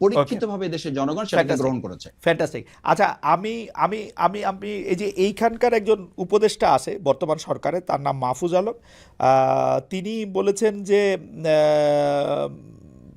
পরীক্ষিতভাবে দেশের জনগণ সেটাকে গ্রহণ করেছে। ফ্যান্টাস্টিক আচ্ছা আমি আমি আমি আমি এই যে এইখানকার একজন উপদেষ্টা আছে বর্তমান সরকারে তার নাম মাহফুজ আলম আহ, তিনি বলেছেন যে আহ,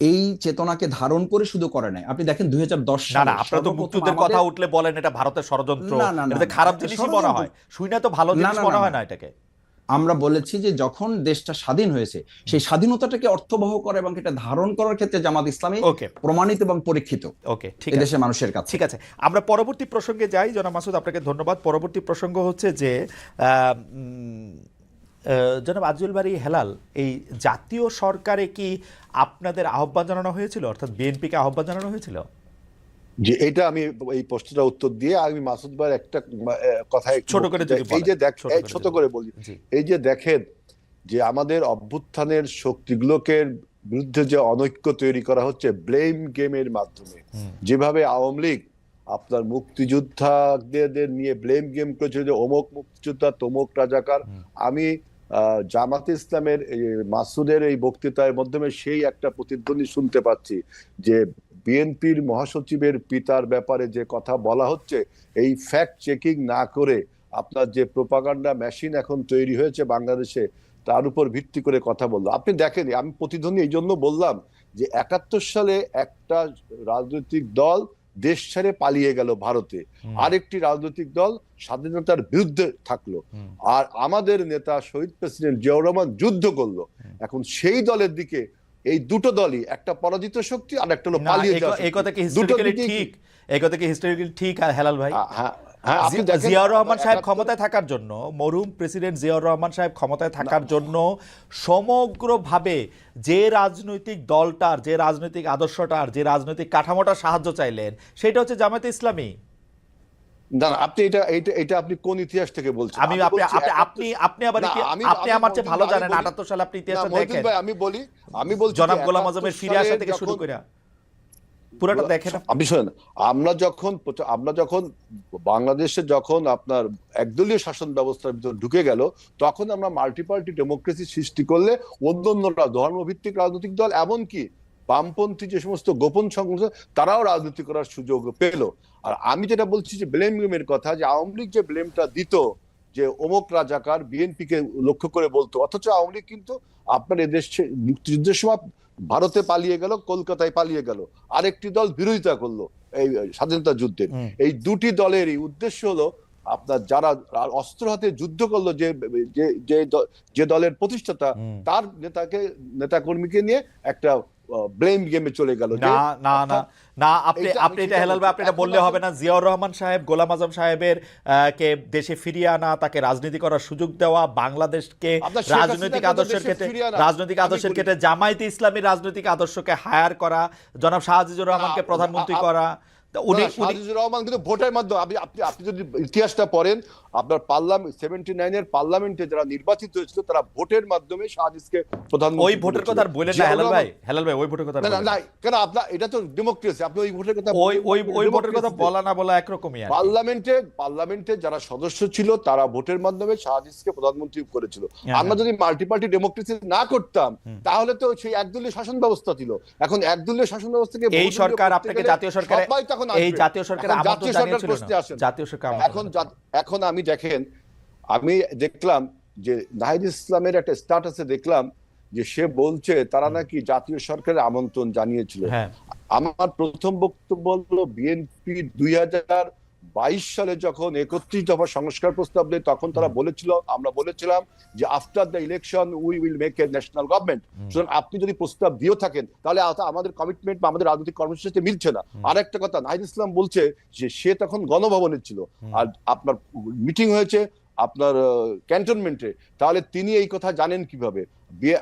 এই চেতনাকে ধারণ করে শুধু করে নাই। আপনি দেখেন দুই হাজার দশ না আপনারা তো মুক্তিযুদ্ধের কথা উঠলে বলেন এটা ভারতের ষড়যন্ত্র। না, না, না, খারাপ জিনিসই মনে হয়। শুই না তো ভালো জিনিস মনে হয় না। এটাকে? আমরা বলেছি যে যখন দেশটা স্বাধীন হয়েছে সেই স্বাধীনতাটাকে অর্থবহ করে এবং এটা ধারণ করার ক্ষেত্রে জামাত ইসলামী ওকে। প্রমাণিত এবং পরীক্ষিত ওকে ঠিক আছে। এদেশের মানুষের কাছে। ঠিক আছে। আমরা পরবর্তী প্রসঙ্গে যাই। জনাব মাসুদ আপনাকে ধন্যবাদ। পরবর্তী প্রসঙ্গ হচ্ছে যে আহ, উম, আহ, জনাব আজুল বাড়ি হেলাল এই জাতীয় সরকারে কি আপনাদের আহ্বান জানানো হয়েছিল? অর্থাৎ বিএনপিকে আহ্বান জানানো হয়েছিল? যে এটা আমি এই প্রশ্নটা উত্তর দিয়ে আমি মাসুদ ভাইয়ের একটা কথা ছোট করে। এই যে দেখ ছোট করে বলি এই যে দেখেন যে আমাদের অভ্যুত্থানের শক্তিগুলোকে বিরুদ্ধে যে অনৈক্য তৈরি করা হচ্ছে ব্লেম গেমের মাধ্যমে যেভাবে আওয়ামী লীগ আপনার মুক্তিযোদ্ধাদের নিয়ে ব্লেম গেম করেছিল যে অমুক মুক্তিযোদ্ধা তমুক রাজাকার আমি জামাত ইসলামের মাসুদের এই বক্তৃতার মাধ্যমে সেই একটা প্রতিধ্বনি শুনতে পাচ্ছি যে বিএনপির মহাসচিবের পিতার ব্যাপারে যে কথা বলা হচ্ছে, এই ফ্যাক্ট চেকিং না করে আপনার যে প্রোপাগান্ডা মেশিন এখন তৈরি হয়েছে বাংলাদেশে, তার উপর ভিত্তি করে কথা বলল। আপনি দেখেন, আমি প্রতিধ্বনি এই জন্য বললাম যে একাত্তর সালে একটা রাজনৈতিক দল দেশ ছেড়ে পালিয়ে গেল ভারতে। আরেকটি রাজনৈতিক দল স্বাধীনতার বিরুদ্ধে থাকল। আর আমাদের নেতা শহীদ প্রেসিডেন্ট জিয়াউর রহমান যুদ্ধ করল। এখন সেই দলের দিকে এই দুটো দলই একটা পরাজিত শক্তি আর একটা হলো পালিয়ে যাওয়া এই কথা কি হিস্টোরিক্যালি ঠিক? এই কথা কি হিস্টোরিক্যালি ঠিক? আর হেলাল ভাই? হ্যাঁ। হ্যাঁ জিয়াউর রহমান সাহেব ক্ষমতায় থাকার জন্য মরহুম প্রেসিডেন্ট জিয়াউর রহমান সাহেব ক্ষমতায় থাকার জন্য সমগ্রভাবে যে রাজনৈতিক দলটার যে রাজনৈতিক আদর্শটার যে রাজনৈতিক কাঠামোটার সাহায্য চাইলেন সেটা হচ্ছে জামায়াতে ইসলামী। না আপনি এটা এটা এটা আপনি কোন ইতিহাস থেকে বলছেন? আমি আপনি আপনি- আপনি আবার আপনি আমার চেয়ে মহিউদ্দিন ভালো জানেন বলি- আটাত্তর সালে আপনি ইতিহাসটা দেখেন। আমি বলি আমি বলছি জনাব গোলাম আজমের ফিরে আসা থেকে শুরু করে পুরাটা দেখেন আপনি। শোনেন আমরা যখন আমরা যখন বাংলাদেশে যখন আপনার একদলীয় শাসন ব্যবস্থার ভিতর ঢুকে গেল তখন আমরা মাল্টি পার্টি ডেমোক্রেসি সৃষ্টি করলে অন্য অন্যরা ধর্মভিত্তিক রাজনৈতিক দল এমনকি বামপন্থী যে সমস্ত গোপন সংগঠন তারাও রাজনীতি করার সুযোগ পেল আর আমি যেটা বলছি যে ব্লেম গেমের কথা যে আওয়ামী লীগ যে ব্লেমটা দিত যে অমুক রাজাকার বিএনপি কে লক্ষ্য করে বলতো অথচ আওয়ামী লীগ কিন্তু আপনার এদেশ মুক্তিযুদ্ধের সময় ভারতে পালিয়ে গেল কলকাতায় পালিয়ে গেল। আরেকটি দল বিরোধিতা করল এই স্বাধীনতা যুদ্ধে। এই দুটি দলেরই উদ্দেশ্য হলো আপনার যারা অস্ত্র হাতে যুদ্ধ করল যে যে যে যে দলের প্রতিষ্ঠাতা তার নেতাকে নেতাকর্মীকে নিয়ে একটা ব্লেম গেমে চলে গেল না না না না আপনি আপনি এটা হেলাল ভাই আপনি এটা বললে হবে না। জিয়াউর রহমান সাহেব গোলাম আজম সাহেবের কে দেশে ফিরিয়ে আনা তাকে রাজনীতি করার সুযোগ দেওয়া বাংলাদেশকে রাজনৈতিক আদর্শের ক্ষেত্রে রাজনৈতিক আদর্শের ক্ষেত্রে জামায়াতে ইসলামী রাজনৈতিক আদর্শকে হায়ার করা জনাব শাহজিজুর রহমানকে প্রধানমন্ত্রী করা তা উনি না, উনি সাজিদুর রহমান কিন্তু ভোটের মাধ্যমে আপনি আপনি আপনি যদি ইতিহাসটা পড়েন আপনার পার্লামেন্ট সেভেন্টি নাইনের পার্লামেন্টে যারা নির্বাচিত হয়েছিল তারা ভোটের মাধ্যমে শাহাদিসকে প্রধানমন্ত্রী ওই ভোটের কথা আর না হেলাল ভাই হেলাল ভাই ওই ভোটের কথা না না বলেন না। না কেন আপনার এটা তো ডেমোক্রেসি আপনি ওই ভোটের কথা ওই ওই ওই ভোটের কথা বলা না বলা একরকমই পার্লামেন্টে পার্লামেন্টে যারা সদস্য ছিল তারা ভোটের মাধ্যমে শাহাদিসকে প্রধানমন্ত্রী করেছিল। হ্যাঁ, আমরা যদি মাল্টি পার্টি ডেমোক্রেসি না করতাম তাহলে তো সেই একদলীয় শাসন ব্যবস্থা ছিল। এখন একদলীয় শাসন ব্যবস্থাকে এই সরকার আপনাকে জাতীয় সরকারে তখন এই জাতীয় এখন জাতীয় সরকার প্রশ্নে আসেন। জাতীয় সরকার এখন এখন আমি দেখেন আমি দেখলাম যে নাহিদ ইসলামের একটা স্ট্যাটাসে দেখলাম যে সে বলছে তারা নাকি জাতীয় সরকারের আমন্ত্রণ জানিয়েছিল। হ্যাঁ। আমার প্রথম বক্তব্য হলো বিএনপি দুই হাজার বাইশ সালে যখন একত্রিশ দফা সংস্কার প্রস্তাব দেয় তখন তারা বলেছিল আমরা বলেছিলাম যে after the election we will make a national government সুতরাং আপনি যদি প্রস্তাব দিয়েও থাকেন তাহলে আমাদের কমিটমেন্ট বা আমাদের রাজনৈতিক কর্মসূচির সাথে মিলছে না। আর একটা কথা নাহিদ ইসলাম বলছে যে সে তখন গণভবনে ছিল। আর আপনার মিটিং হয়েছে আপনার ক্যান্টনমেন্টে তাহলে তিনি এই কথা জানেন কীভাবে? বিয়ে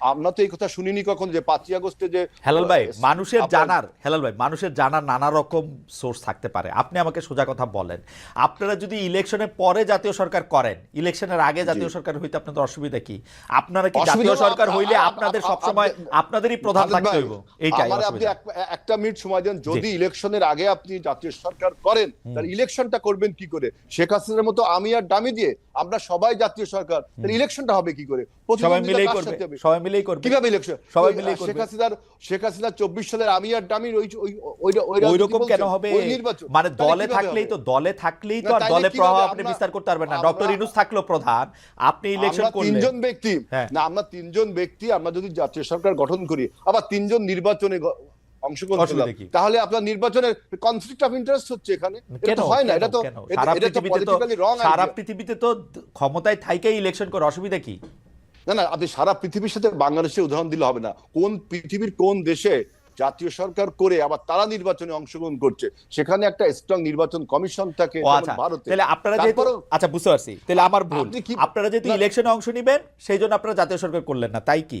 আমরা তো এই কথা শুনিনি কখন যে পাঁচই আগস্টে যে হেলাল ভাই মানুষের জানার হেলাল ভাই মানুষের জানার নানা রকম সোর্স থাকতে পারে। আপনি আমাকে সোজা কথা বলেন। আপনারা যদি ইলেকশনের পরে জাতীয় সরকার করেন ইলেকশনের আগে জাতীয় সরকার হইতে আপনাদের অসুবিধা কি? আপনারা কি জাতীয় সরকার হইলে আপনাদের আপ- সবসময় আপনাদেরই প্রধান থাকতে হইব। এইটাই আপনি একটা মিনিট সময় দেন। যদি ইলেকশনের আগে আপনি জাতীয় সরকার করেন তাহলে ইলেকশনটা করবেন কি করে? শেখ হাসিনার মতো আমি আর ডামি দিয়ে আমরা সবাই জাতীয় সরকার তাহলে ইলেকশনটা হবে কি করে? সবাই প্রতিদ্বন্দ্বিতা মিলেই করবে সবাই মিলেই করবে। কীভাবে ইলেকশন? সবাই মিলেই করবে। শেখ হাসিনার শেখ হাসিনা চব্বিশ সালের আমি আর ডামির ওই ওই- রকম কেন হবে? মানে দলে থাকলেই তো দলে থাকলেই তো আর দলে প্রভাব আপনি বিস্তার করতে পারবেন না। ডক্টর ইনুস থাকল প্রধান। আপনি ইলেকশন করলেন। তিনজন ব্যক্তি। হ্যাঁ। না আমরা তিনজন ব্যক্তি আমরা যদি জাতীয় সরকার গঠন করি আবার তিনজন নির্বাচনে গ- অংশগ্রহণ করলাম তাহলে আপনার নির্বাচনের কনফ্লিক্ট অফ ইন্টারেস্ট হচ্ছে এখানে। এটা হয় না এটা তো? এটা- সারা তো পৃথিবীতে তো সারা পৃথিবীতে তো ক্ষমতায় থাইকেই ইলেকশন করে অসুবিধা কি? না না আপনি সারা পৃথিবীর সাথে বাংলাদেশের উদাহরণ দিলে হবে না। কোন পৃথিবীর কোন দেশে জাতীয় সরকার করে আবার তারা নির্বাচনে অংশগ্রহণ করছে সেখানে একটা স্ট্রং নির্বাচন কমিশন থাকে আচ্ছা। ভারতে। তাহলে আপনারা যেহেতু আচ্ছা বুঝতে পারছি। তাহলে আমার ভুল। আপনি আপনারা যেহেতু ইলেকশনে অংশ নেবেন সেই জন্য আপনারা জাতীয় সরকার করলেন না। তাই কি?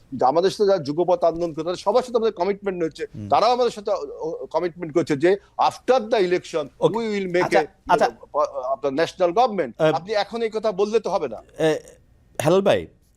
আমাদের সাথে যারা যুগপথ আন্দোলন করে তাদের সবার সাথে আমাদের কমিটমেন্ট হচ্ছে তারাও আমাদের সাথে কমিটমেন্ট করছে যে after the election. We will make. আপনার ন্যাশনাল গভর্নমেন্ট আপনি এখন এই কথা বললে তো হবে না হেলাল ভাই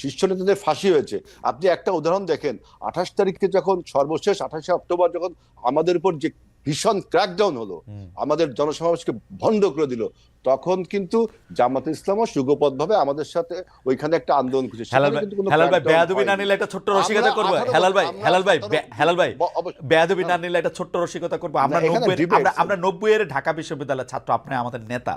শীর্ষ নেতাদের ফাঁসি হয়েছে। আপনি একটা উদাহরণ দেখেন আঠাশ তারিখে যখন সর্বশেষ আঠাশে অক্টোবর যখন আমাদের উপর যে ভীষণ ক্র্যাকডাউন হলো আমাদের জনসমাবেশকে ভণ্ড করে দিল তখন কিন্তু জামাত ইসলামও সুগপথ ভাবে আমাদের সাথে ওইখানে একটা আন্দোলন করেছে হেলাল ভাই বেয়াদবি না নিলে একটা ছোট্ট রসিকতা করব? হেলাল ভাই হেলাল ভাই হেলাল ভাই বেয়াদবি না নিলে একটা ছোট্ট রসিকতা করব। আমরা না, এখানে নব্বই debate আমরা আছে। আমরা নব্বই এর ঢাকা বিশ্ববিদ্যালয়ের ছাত্র আপনি আমাদের নেতা।